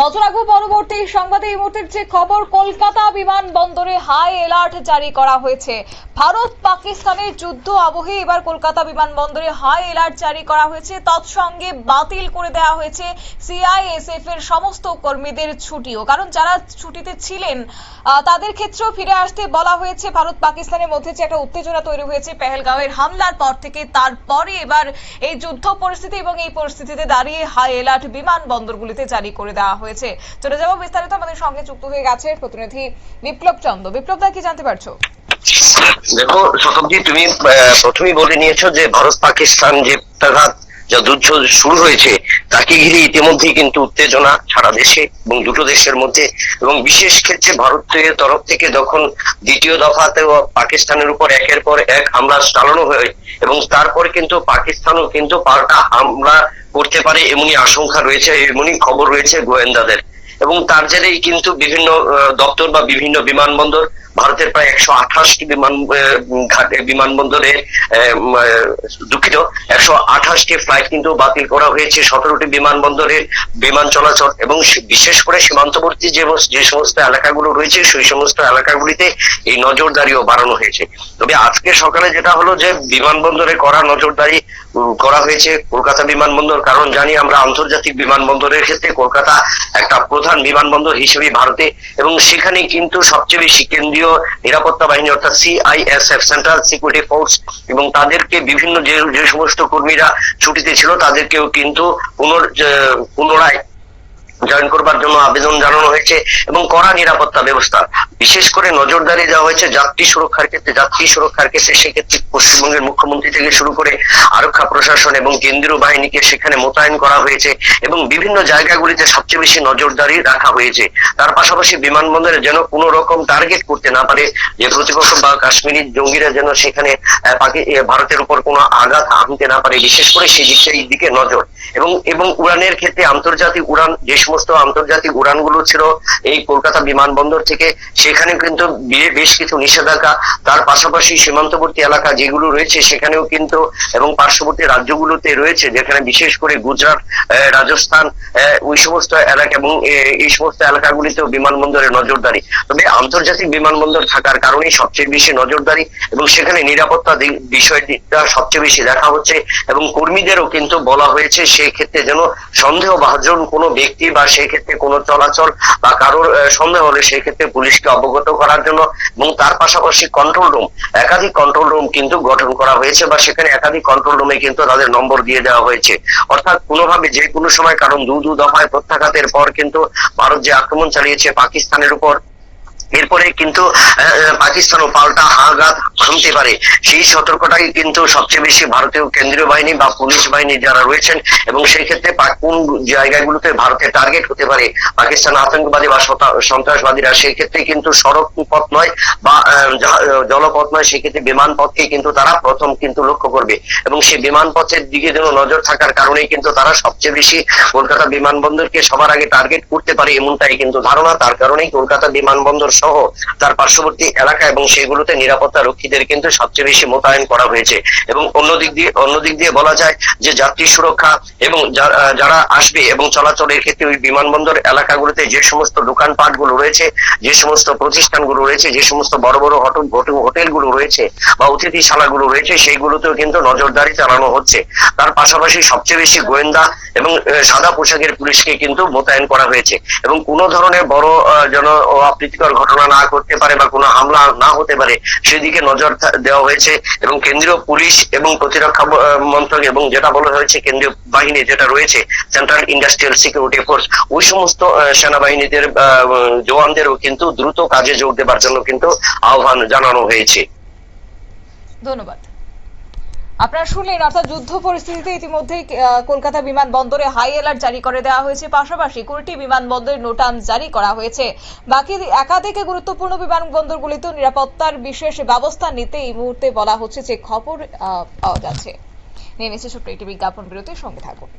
নজর রাখব পরবর্তী সংবাদে এই মুহূর্তের যে খবর, কলকাতা বিমানবন্দরে হাই অ্যালার্ট জারি করা হয়েছে। ভারত পাকিস্তানের যুদ্ধ আবহে এবার কলকাতা বিমানবন্দরে হাই অ্যালার্ট জারি করা হয়েছে। তৎসঙ্গে বাতিল করে দেওয়া হয়েছে সিআইএসএফ এর সমস্ত কর্মীদের ছুটিও। কারণ যারা ছুটিতে ছিলেন তাদের ক্ষেত্রেও ফিরে আসতে বলা হয়েছে, ভারত পাকিস্তানের মধ্যে যে একটা উত্তেজনা তৈরি হয়েছে পেহেলগাঁওয়ের হামলার পর থেকে। তারপরে এবার এই যুদ্ধ পরিস্থিতি এবং এই পরিস্থিতিতে দাঁড়িয়ে হাই অ্যালার্ট বিমানবন্দরগুলিতে জারি করে দেওয়া হয়েছে। চলে যাব বিস্তারিত, আমাদের সঙ্গে যুক্ত হয়ে গেছে প্রতিনিধি বিপ্লব চন্দ্র বিপ্লব দা, কি জানতে পারছ? দেখো শতাব্দী তুমি প্রথমেই বলে নিয়েছো যে ভারত পাকিস্তান যে প্রত্যাঘাত যা যুদ্ধ শুরু হয়েছে, তাকে ঘিরে ইতিমধ্যেই কিন্তু উত্তেজনা সারা দেশে এবং দুটো দেশের মধ্যে। এবং বিশেষ ক্ষেত্রে ভারতের তরফ থেকে যখন দ্বিতীয় দফাতেও পাকিস্তানের উপর একের পর এক হামলা চালানো হয় এবং তারপরে কিন্তু পাকিস্তানও কিন্তু পাল্টা হামলা করতে পারে এমনই আশঙ্কা রয়েছে, এমনই খবর রয়েছে গোয়েন্দাদের। এবং তার জেরেই কিন্তু বিভিন্ন দপ্তর বা বিভিন্ন বিমানবন্দর ভারতের প্রায় একশো আঠাশটি বিমান ঘাটে, বিমানবন্দরে দুঃখিত, একশো আঠাশটি ফ্লাইট কিন্তু বাতিল করা হয়েছে সতেরোটি বিমানবন্দরের বিমান চলাচল এবং বিশেষ করে সীমান্তবর্তী যে যে সমস্ত এলাকাগুলো রয়েছে, সেই সমস্ত এলাকাগুলিতে এই নজরদারিও বাড়ানো হয়েছে। তবে আজকে সকালে যেটা হলো যে বিমানবন্দরে করা নজরদারি করা হয়েছে কলকাতা বিমানবন্দর। কারণ জানি আমরা আন্তর্জাতিক বিমানবন্দরের ক্ষেত্রে কলকাতা একটা প্রধান বিমানবন্দর হিসেবে ভারতে, এবং সেখানে কিন্তু সবচেয়ে বেশি কেন্দ্রীয় নিরাপত্তা বাহিনী, অর্থাৎ সিআইএসএফ সেন্ট্রাল সিকিউরিটি ফোর্স এবং তাদেরকে বিভিন্ন যে যে, সমস্ত কর্মীরা ছুটিতে ছিল, তাদেরকেও কিন্তু পুনর পুনরায় জয়েন করবার জন্য আবেদন জানানো হয়েছে এবং কড়া নিরাপত্তা ব্যবস্থা। বিশেষ করে নজরদারি দেওয়া হয়েছে যাত্রী সুরক্ষার ক্ষেত্রে। যাত্রী সুরক্ষার ক্ষেত্রে সেক্ষেত্রে পশ্চিমবঙ্গের মুখ্যমন্ত্রী থেকে শুরু করে আরক্ষা, প্রশাসন এবং কেন্দ্রীয় বাহিনীকে সেখানে মোতায়েন করা হয়েছে এবং বিভিন্ন জায়গাগুলিতে সবচেয়ে বেশি নজরদারি রাখা হয়েছে। তার পাশাপাশি বিমানবন্দরে যেন কোনো রকম টার্গেট করতে না পারে, যে প্রতিপক্ষ বা কাশ্মীরি জঙ্গিরা যেন সেখানে ভারতের উপর কোনো আঘাত আনতে না পারে। বিশেষ করে সেই দিকে নজর। এবং এবং উড়ানের ক্ষেত্রে আন্তর্জাতিক উড়ান যে সমস্ত আন্তর্জাতিক উড়ানগুলো ছিল এই কলকাতা বিমানবন্দর থেকে। সেখানে কিন্তু বেশ কিছু নিষেধাজ্ঞা। তার পাশাপাশি সীমান্তবর্তী এলাকা যেগুলো রয়েছে, সেখানেও কিন্তু এবং পার্শ্ববর্তী রাজ্যগুলোতে রয়েছে, যেখানে বিশেষ করে গুজরাট রাজস্থান ওই সমস্ত এলাকা এবং এই সমস্ত এলাকাগুলিতেও বিমানবন্দরে নজরদারি। তবে আন্তর্জাতিক বিমানবন্দর থাকার কারণেই সবচেয়ে বেশি নজরদারি এবং সেখানে নিরাপত্তা বিষয়টা সবচেয়ে বেশি দেখা হচ্ছে এবং কর্মীদেরও কিন্তু বলা হয়েছে সেই ক্ষেত্রে যেন সন্দেহভাজন কোনো ব্যক্তি বা সেই ক্ষেত্রে কোনো চলাচল বা কারোর সন্দেহ হলে সেই ক্ষেত্রে পুলিশকে অবগত করার জন্য এবং তার পাশাপাশি কন্ট্রোল রুম একাধিক কন্ট্রোল রুম কিন্তু গঠন করা হয়েছে বা সেখানে একাধিক কন্ট্রোল রুমে কিন্তু তাদের নম্বর দিয়ে দেওয়া হয়েছে। অর্থাৎ কোনোভাবে যে কোনো সময় কারণ দু দু দফায় প্রত্যাঘাতের পর কিন্তু ভারত যে আক্রমণ চালিয়েছে পাকিস্তানের উপর এরপরে কিন্তু পাকিস্তানও পাল্টা আঘাত হানতে পারে। সেই সতর্কতাই কিন্তু সবচেয়ে বেশি ভারতীয় কেন্দ্রীয় বাহিনী বা পুলিশ বাহিনী যারা রয়েছেন, এবং সেই ক্ষেত্রে কোন জায়গাগুলোতে ভারতের টার্গেট হতে পারে, পাকিস্তান আতঙ্কবাদী বা সন্ত্রাসবাদীরা, সেই ক্ষেত্রে কিন্তু সড়ক পথ নয় বা জলপথ নয় সেক্ষেত্রে বিমান পথকে কিন্তু তারা প্রথম কিন্তু লক্ষ্য করবে। এবং সেই বিমান পথের দিকে যেন নজর থাকার কারণেই কিন্তু তারা সবচেয়ে বেশি কলকাতা বিমানবন্দরকে সবার আগে টার্গেট করতে পারে, এমনটাই কিন্তু ধারণা। তার কারণেই কলকাতা বিমানবন্দর সহ তার পার্শ্ববর্তী এলাকা এবং সেগুলোতে নিরাপত্তা রক্ষীদের কিন্তু সবচেয়ে বেশি মোতায়েন করা হয়েছে। এবং অন্যদিক দিয়ে অন্যদিক দিয়ে বলা যায় যে যাত্রী সুরক্ষা এবং যারা আসবে এবং চলাচলের ক্ষেত্রে ওই বিমানবন্দর এলাকাগুলোতে যে সমস্ত দোকানপাটগুলো রয়েছে, যে সমস্ত প্রতিষ্ঠানগুলো রয়েছে, যে সমস্ত বড় বড় হোটেল হোটেলগুলো রয়েছে বা অতিথিশালাগুলো রয়েছে, সেইগুলোতেও কিন্তু নজরদারি চালানো হচ্ছে। তার পাশাপাশি সবচেয়ে বেশি গোয়েন্দা এবং সাদা পোশাকের পুলিশকে কিন্তু মোতায়েন করা হয়েছে। এবং কোনো ধরনের বড় যেন অপ্রীতিকর ঘটনা না করতে পারে বা কোনো হামলা না হতে পারে, সেদিকে নজর দেওয়া হয়েছে এবং কেন্দ্রীয় পুলিশ এবং প্রতিরক্ষা মন্ত্রক এবং যেটা বলা হয়েছে কেন্দ্রীয় বাহিনী যেটা রয়েছে সেন্ট্রাল ইন্ডাস্ট্রিয়াল সিকিউরিটি ফোর্স ওই সমস্ত সেনাবাহিনীদের জওয়ানদেরও কিন্তু দ্রুত কাজে যোগ দেবার জন্য কিন্তু আহ্বান জানানো হয়েছে। ধন্যবাদ। আপনারা শুনলেন, অর্থাৎ যুদ্ধ পরিস্থিতিতে ইতিমধ্যেই কলকাতা বিমানবন্দরে হাই অ্যালার্ট জারি করে দেওয়া হয়েছে। পাশাপাশি কুড়িটি বিমানবন্দরে নোটাম জারি করা হয়েছে। বাকি একাধিক গুরুত্বপূর্ণ বিমানবন্দরগুলিতেও নিরাপত্তার বিশেষ ব্যবস্থা নিতে এই মুহূর্তে বলা হচ্ছে যে খবর পাওয়া যাচ্ছে। নিয়ে নিচ্ছে ছোট্ট একটি বিজ্ঞাপন বিরতির সঙ্গে থাকুন।